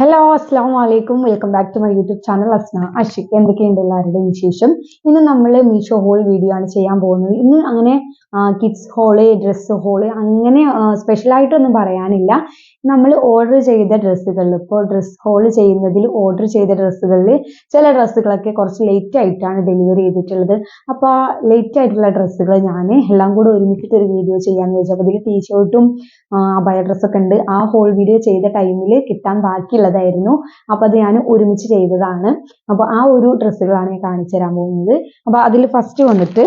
Hello അസ്സാം വലൈക്കും welcome back to my YouTube channel Asna Ashik എന്തൊക്കെയുണ്ട് എല്ലാവരുടെയും വിശേഷം? ഇന്ന് നമ്മൾ മീഷോ ഹോൾ വീഡിയോ ആണ് ചെയ്യാൻ പോകുന്നത്. ഇന്ന് അങ്ങനെ കിഡ്സ് ഹോൾ ഡ്രസ്സ് ഹോൾ അങ്ങനെ സ്പെഷ്യൽ ആയിട്ടൊന്നും പറയാനില്ല. നമ്മൾ ഓർഡർ ചെയ്ത ഡ്രസ്സുകൾ ഇപ്പോൾ ഡ്രസ് ഹോൾ ചെയ്യുന്നതിൽ ഓർഡർ ചെയ്ത ഡ്രസ്സുകളിൽ ചില ഡ്രസ്സുകളൊക്കെ കുറച്ച് ലേറ്റ് ആയിട്ടാണ് ഡെലിവറി ചെയ്തിട്ടുള്ളത്. അപ്പോൾ ആ ലേറ്റ് ആയിട്ടുള്ള ഡ്രസ്സുകൾ ഞാൻ എല്ലാം കൂടെ ഒരുമിച്ചിട്ട് ഒരു വീഡിയോ ചെയ്യാമെന്ന് വെച്ചു. അപ്പോൾ ഇതിൽ ടീഷർട്ടും അബയ ഡ്രസ്സൊക്കെ ഉണ്ട്. ആ ഹോൾ വീഡിയോ ചെയ്ത ടൈമിൽ കിട്ടാൻ ബാക്കിയുള്ളതായിരുന്നു അപ്പോൾ അത് ഞാൻ ഒരുമിച്ച് ചെയ്തതാണ്. അപ്പോൾ ആ ഒരു ഡ്രസ്സുകളാണ് ഞാൻ കാണിച്ചു തരാൻ പോകുന്നത്. അപ്പോൾ അതിൽ ഫസ്റ്റ് വന്നിട്ട്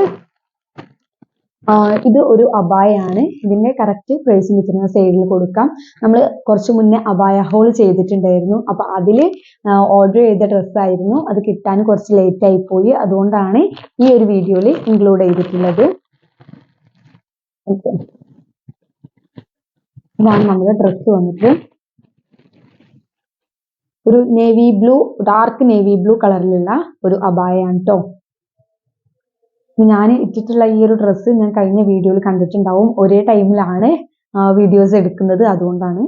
ഇത് ഒരു അബായാണ്. ഇതിന്റെ കറക്റ്റ് പ്രൈസ് വെച്ചിരുന്ന സൈഡിൽ കൊടുക്കാം. നമ്മൾ കുറച്ച് മുന്നേ അബായ ഹോൾ ചെയ്തിട്ടുണ്ടായിരുന്നു. അപ്പൊ അതിൽ ഓർഡർ ചെയ്ത ഡ്രസ്സായിരുന്നു അത് കിട്ടാൻ കുറച്ച് ലേറ്റ് ആയി പോയി. അതുകൊണ്ടാണ് ഈ ഒരു വീഡിയോയിൽ ഇൻക്ലൂഡ് ചെയ്തിട്ടുള്ളത്. ഇതാണ് നമ്മുടെ ഡ്രസ്സ് വന്നിട്ട്. ഒരു navy blue dark navy blue കളറിലുള്ള ഒരു അബായാണ് കേട്ടോ ഞാൻ ഇട്ടിട്ടുള്ള ഈ ഒരു ഡ്രസ്സ് ഞാൻ കഴിഞ്ഞ വീഡിയോയിൽ കണ്ടിട്ടുണ്ടാവും. ഒരേ ടൈമിലാണ് വീഡിയോസ് എടുക്കുന്നത്. അതുകൊണ്ടാണ്.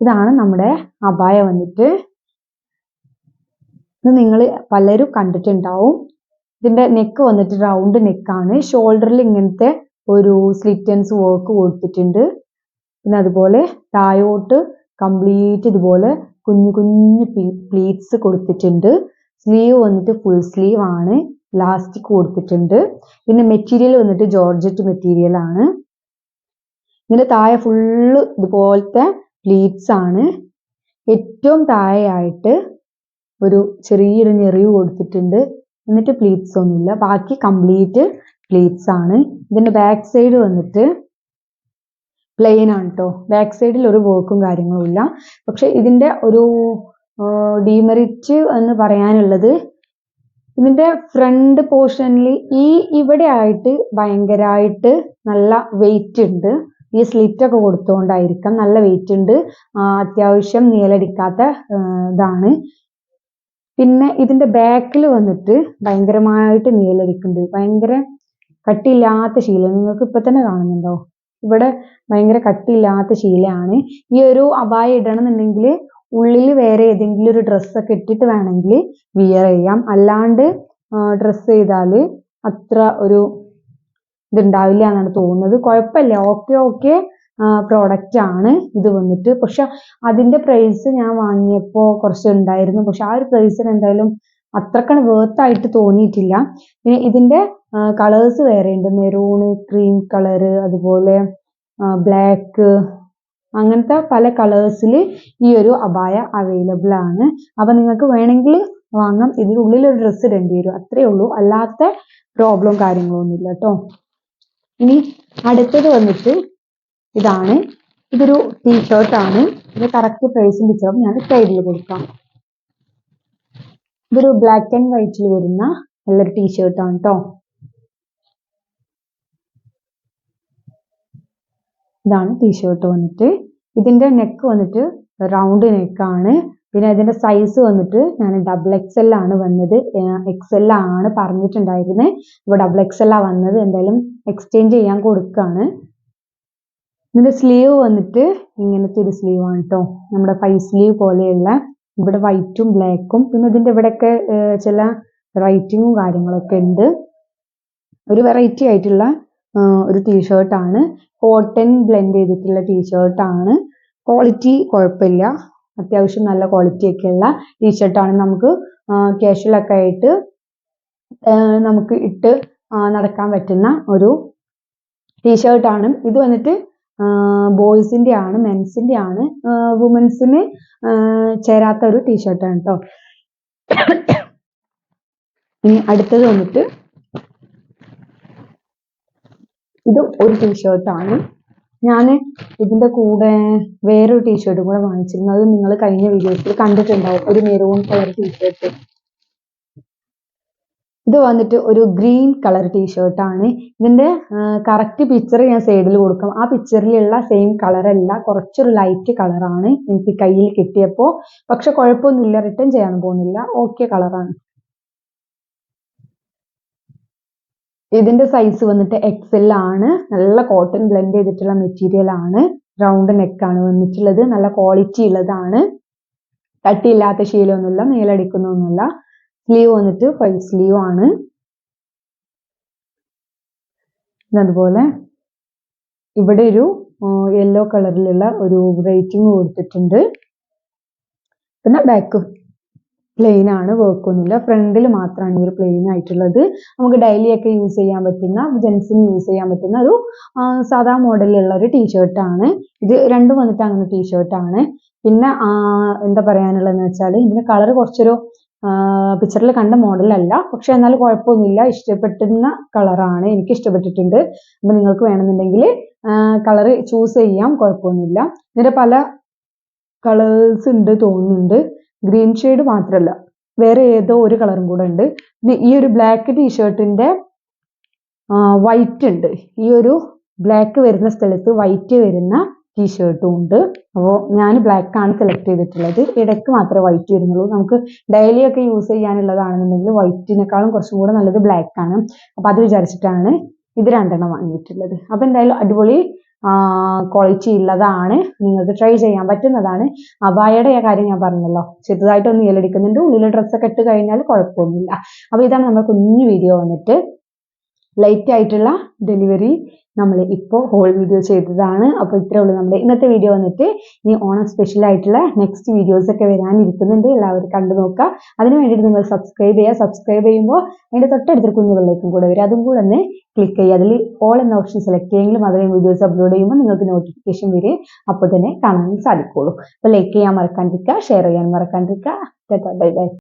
ഇതാണ് നമ്മുടെ അബായ വന്നിട്ട്. ഇത് നിങ്ങൾ പലരും കണ്ടിട്ടുണ്ടാവും. ഇതിന്റെ നെക്ക് വന്നിട്ട് റൗണ്ട് നെക്കാണ് ഷോൾഡറിൽ ഇങ്ങനത്തെ ഒരു സ്ലിറ്റൻസ് വർക്ക് കൊടുത്തിട്ടുണ്ട്. പിന്നെ അതുപോലെ തായോട്ട് കംപ്ലീറ്റ് ഇതുപോലെ കുഞ്ഞു കുഞ്ഞു പ്ലീറ്റ്സ് കൊടുത്തിട്ടുണ്ട്. സ്ലീവ് വന്നിട്ട് ഫുൾ സ്ലീവ് ആണ്. ലാസ്റ്റിക് കൊടുത്തിട്ടുണ്ട്. പിന്നെ മെറ്റീരിയൽ വന്നിട്ട് ജോർജറ്റ് മെറ്റീരിയൽ ആണ്. ഇതിന്റെ താഴെ ഫുള്ള് ഇതുപോലത്തെ പ്ലീറ്റ്സ് ആണ്. ഏറ്റവും താഴെയായിട്ട് ഒരു ചെറിയൊരു ഞെറിവ് കൊടുത്തിട്ടുണ്ട്. എന്നിട്ട് പ്ലീറ്റ്സ് ഒന്നുമില്ല. ബാക്കി കംപ്ലീറ്റ് പ്ലീറ്റ്സ് ആണ്. ഇതിന്റെ ബാക്ക് സൈഡ് വന്നിട്ട് പ്ലെയിൻ ആണ് കേട്ടോ ബാക്ക് സൈഡിൽ ഒരു വർക്കും കാര്യങ്ങളും ഇല്ല. പക്ഷെ ഇതിന്റെ ഒരു ഡീമെറിറ്റ് എന്ന് പറയാനുള്ളത് ഇതിന്റെ ഫ്രണ്ട് പോർഷനിൽ ഈ ഇവിടെ ആയിട്ട് ഭയങ്കരമായിട്ട് നല്ല വെയിറ്റ് ഉണ്ട്. ഈ സ്ലിറ്റ് ഒക്കെ കൊടുത്തുകൊണ്ടായിരിക്കാം നല്ല വെയിറ്റ് ഉണ്ട്. അത്യാവശ്യം നീലടിക്കാത്ത ഇതാണ്. പിന്നെ ഇതിന്റെ ബാക്കിൽ വന്നിട്ട് ഭയങ്കരമായിട്ട് നീലടിക്കുന്നുണ്ട് ഭയങ്കര കട്ടിയില്ലാത്ത ശീലം. നിങ്ങൾക്ക് ഇപ്പൊ തന്നെ കാണുന്നുണ്ടോ? ഇവിടെ ഭയങ്കര കട്ടിയില്ലാത്ത ശീലയാണ് ഈ ഒരു അബായ ഇടണമെന്നുണ്ടെങ്കിൽ ഉള്ളിൽ വേറെ ഏതെങ്കിലും ഒരു ഡ്രസ്സൊക്കെ ഇട്ടിട്ട് വേണമെങ്കിൽ വിയർ ചെയ്യാം. അല്ലാണ്ട് ഡ്രസ്സ് ചെയ്താൽ അത്ര ഒരു ഇതുണ്ടാവില്ല എന്നാണ് തോന്നുന്നത്. കുഴപ്പമില്ല. ഓക്കെ ഓക്കെ പ്രോഡക്റ്റ് ആണ് ഇത് വന്നിട്ട്. പക്ഷെ അതിന്റെ പ്രൈസ് ഞാൻ വാങ്ങിയപ്പോൾ കുറച്ച് ഉണ്ടായിരുന്നു. പക്ഷെ ആ ഒരു പ്രൈസിന് എന്തായാലും അത്രക്കാണ് വേർത്ത് ആയിട്ട് തോന്നിയിട്ടില്ല. പിന്നെ ഇതിന്റെ കളേഴ്സ് വേറെ ഉണ്ട്. മെറൂണ് ക്രീം കളറ് അതുപോലെ ബ്ലാക്ക് അങ്ങനത്തെ പല കളേഴ്സിൽ ഈ ഒരു അബായ അവൈലബിൾ ആണ്. അപ്പൊ നിങ്ങൾക്ക് വേണമെങ്കിൽ വാങ്ങാം. ഇതിനുള്ളിൽ ഒരു ഡ്രസ്സ് ഇടേണ്ടി വരും. അത്രേ ഉള്ളൂ. അല്ലാത്ത പ്രോബ്ലം കാര്യങ്ങളൊന്നുമില്ല കേട്ടോ ഇനി അടുത്തത് വന്നിട്ട് ഇതാണ്. ഇതൊരു ടീഷർട്ട് ആണ്. ഇത് കറക്റ്റ് പ്രൈസും പിക്ചറും ഞാൻ സൈഡിൽ കൊടുക്കാം. ഇതൊരു ബ്ലാക്ക് ആൻഡ് വൈറ്റിൽ വരുന്ന നല്ലൊരു ടീഷർട്ട് ആണ് കേട്ടോ ഇതാണ് ടീഷർട്ട് വന്നിട്ട്. ഇതിന്റെ നെക്ക് വന്നിട്ട് റൗണ്ട് നെക്കാണ് പിന്നെ ഇതിന്റെ സൈസ് വന്നിട്ട് ഞാൻ ഡബിൾ എക്സ് എൽ ആണ് വന്നത്. എക്സ് എൽ ആണ് പറഞ്ഞിട്ടുണ്ടായിരുന്നത് ഇപ്പോൾ ഡബിൾ എക്സ് എൽ ആ വന്നത്. എന്തായാലും എക്സ്ചേഞ്ച് ചെയ്യാൻ കൊടുക്കാണ്. ഇതിന്റെ സ്ലീവ് വന്നിട്ട് ഇങ്ങനത്തെ ഒരു സ്ലീവ് ആണ് കേട്ടോ നമ്മുടെ ഫൈവ് സ്ലീവ് പോലെയുള്ള ഇവിടെ വൈറ്റും ബ്ലാക്കും പിന്നെ ഇതിന്റെ ഇവിടെയൊക്കെ ചില റൈറ്റിങ്ങും കാര്യങ്ങളൊക്കെ ഉണ്ട്. ഒരു വെറൈറ്റി ആയിട്ടുള്ള ഒരു ടീഷർട്ട് ആണ്. കോട്ടൺ ബ്ലെൻഡ് ചെയ്തിട്ടുള്ള ടീഷർട്ട് ആണ്. ക്വാളിറ്റി കുഴപ്പമില്ല. അത്യാവശ്യം നല്ല ക്വാളിറ്റി ഉള്ള ടീഷർട്ട് ആണ് നമുക്ക് കാഷ്വൽ ഒക്കെ ആയിട്ട് നമുക്ക് ഇട്ട് നടക്കാൻ പറ്റുന്ന ഒരു ടീഷർട്ടാണ് ഇത് വന്നിട്ട് ബോയ്സിന്റെ ആണ് മെൻസിന്റെ ആണ് വുമൻസിന് ചേരാത്ത ഒരു ടീഷർട്ടാണ് കേട്ടോ ഇനി അടുത്തത് വന്നിട്ട് ഇത് ഒരു ടീഷർട്ടാണ് ഞാൻ ഇതിന്റെ കൂടെ വേറൊരു ടീഷർട്ടും കൂടെ വാങ്ങിച്ചിരുന്നു അത് നിങ്ങൾ കഴിഞ്ഞ വീഡിയോസിൽ കണ്ടിട്ടുണ്ടാവും. ഒരു മെറൂൺ കളർ ടീഷർട്ട് ഇത് വന്നിട്ട് ഒരു ഗ്രീൻ കളർ ടീഷർട്ട് ആണ്. ഇതിന്റെ കറക്റ്റ് പിക്ചർ ഞാൻ സൈഡിൽ കൊടുക്കാം. ആ പിക്ചറിലുള്ള സെയിം കളർ അല്ല കുറച്ചൊരു ലൈറ്റ് കളറാണ് എനിക്ക് കയ്യിൽ കിട്ടിയപ്പോൾ പക്ഷെ കുഴപ്പമൊന്നുമില്ല റിട്ടേൺ ചെയ്യാൻ പോകുന്നില്ല. ഓക്കെ കളറാണ് ഇതിന്റെ സൈസ് വന്നിട്ട് എക്സൽ ആണ്. നല്ല കോട്ടൺ ബ്ലെൻഡ് ചെയ്തിട്ടുള്ള മെറ്റീരിയൽ ആണ്. റൗണ്ട് നെക്കാണ് വന്നിട്ടുള്ളത്. നല്ല ക്വാളിറ്റി ഉള്ളതാണ്. കട്ടിയില്ലാത്ത ശീലമൊന്നുമില്ല മേലടിക്കുന്നൊന്നുമില്ല. സ്ലീവ് വന്നിട്ട് ഫൈവ് സ്ലീവ് ആണ്. അതുപോലെ ഇവിടെ ഒരു യെല്ലോ കളറിലുള്ള ഒരു റേറ്റിംഗ് കൊടുത്തിട്ടുണ്ട്. പിന്നെ ബാക്ക് പ്ലെയിൻ ആണ് വർക്ക് ഒന്നുമില്ല. ഫ്രണ്ടിൽ മാത്രമാണ് ഈ ഒരു പ്ലെയിൻ ആയിട്ടുള്ളത്. നമുക്ക് ഡെയിലി ഒക്കെ യൂസ് ചെയ്യാൻ പറ്റുന്ന ജെൻസിന് യൂസ് ചെയ്യാൻ പറ്റുന്ന ഒരു സാധാ മോഡലിലുള്ള ഒരു ടീഷർട്ട് ആണ്. ഇത് രണ്ടും വന്നിട്ട് അങ്ങനെ ടീഷർട്ട് ആണ്. പിന്നെ എന്താ പറയാനുള്ളതെന്ന് വെച്ചാൽ ഇതിന് കളർ കുറച്ചൊരു പിക്ചറിൽ കണ്ട മോഡലല്ല പക്ഷെ എന്നാലും കുഴപ്പമൊന്നുമില്ല. ഇഷ്ടപ്പെട്ടുന്ന കളറാണ് എനിക്ക് ഇഷ്ടപ്പെട്ടിട്ടുണ്ട്. അപ്പൊ നിങ്ങൾക്ക് വേണമെന്നുണ്ടെങ്കിൽ കളർ ചൂസ് ചെയ്യാം. കുഴപ്പമൊന്നുമില്ല. ഇതിന്റെ പല കളേഴ്സ് ഉണ്ട് തോന്നുന്നുണ്ട്. ഗ്രീൻ ഷെയ്ഡ് മാത്രമല്ല വേറെ ഏതോ ഒരു കളറും കൂടെ ഉണ്ട്. പിന്നെ ഈ ഒരു ബ്ലാക്ക് ടീഷർട്ടിന്റെ വൈറ്റ് ഉണ്ട്. ഈ ഒരു ബ്ലാക്ക് വരുന്ന സ്ഥലത്ത് വൈറ്റ് വരുന്ന ടീഷർട്ടും ഉണ്ട്. അപ്പോൾ ഞാൻ ബ്ലാക്ക് ആണ് സെലക്ട് ചെയ്തിട്ടുള്ളത്. ഇടയ്ക്ക് മാത്രമേ വൈറ്റ് വരുന്നുള്ളൂ നമുക്ക് ഡെയിലി ഒക്കെ യൂസ് ചെയ്യാനുള്ളതാണെന്നുണ്ടെങ്കിൽ വൈറ്റിനേക്കാളും കുറച്ചും കൂടെ നല്ലത് ബ്ലാക്ക് ആണ്. അപ്പോൾ അത് വിചാരിച്ചിട്ടാണ് ഇത് രണ്ടെണ്ണം വാങ്ങിയിട്ടുള്ളത്. അപ്പോൾ എന്തായാലും അടിപൊളി ക്വാളിറ്റി ഉള്ളതാണ്. നിങ്ങൾക്ക് ട്രൈ ചെയ്യാൻ പറ്റുന്നതാണ്. അബായയുടെ കാര്യം ഞാൻ പറഞ്ഞല്ലോ. ചെറുതായിട്ടൊന്ന് ഏലെടുക്കുന്നുണ്ട് ഉള്ളിൽ ഡ്രസ്സൊക്കെ ഇട്ട് കഴിഞ്ഞാൽ കുഴപ്പമൊന്നുമില്ല. അപ്പോൾ ഇതാണ് നമ്മുടെ കുഞ്ഞു വീഡിയോ വന്നിട്ട്. ലൈറ്റ് ആയിട്ടുള്ള ഡെലിവറി നമ്മൾ ഇപ്പോൾ ഹോൾ വീഡിയോ ചെയ്തതാണ്. അപ്പോൾ ഇത്രേ ഉള്ളൂ നമ്മുടെ ഇന്നത്തെ വീഡിയോ വന്നിട്ട്. ഇനി ഓണം സ്പെഷ്യൽ ആയിട്ടുള്ള നെക്സ്റ്റ് വീഡിയോസ് ഒക്കെ വരാനിരിക്കുന്നുണ്ട്. എല്ലാവരും കണ്ടു നോക്കുക. അതിന് വേണ്ടിയിട്ട് നിങ്ങൾ സബ്സ്ക്രൈബ് ചെയ്യുക. സബ്സ്ക്രൈബ് ചെയ്യുമ്പോൾ അതിന്റെ തൊട്ടടുത്തൊരു കുഞ്ഞു വെള്ളേക്കും കൂടെ വരും അതും കൂടെ ഒന്ന് ക്ലിക്ക് ചെയ്യുക. അതിൽ ഓൾ എന്ന ഓപ്ഷൻ സെലക്ട് ചെയ്യുമെങ്കിലും അതിലെ വീഡിയോസ് അപ്ലോഡ് ചെയ്യുമ്പോൾ നിങ്ങൾക്ക് നോട്ടിഫിക്കേഷൻ വരും അപ്പോൾ തന്നെ കാണാൻ സാധിക്കുള്ളൂ അപ്പോൾ ലൈക്ക് ചെയ്യാൻ മറക്കാണ്ടിരിക്കുക. ഷെയർ ചെയ്യാൻ മറക്കാണ്ടിരിക്കുക. Bye bye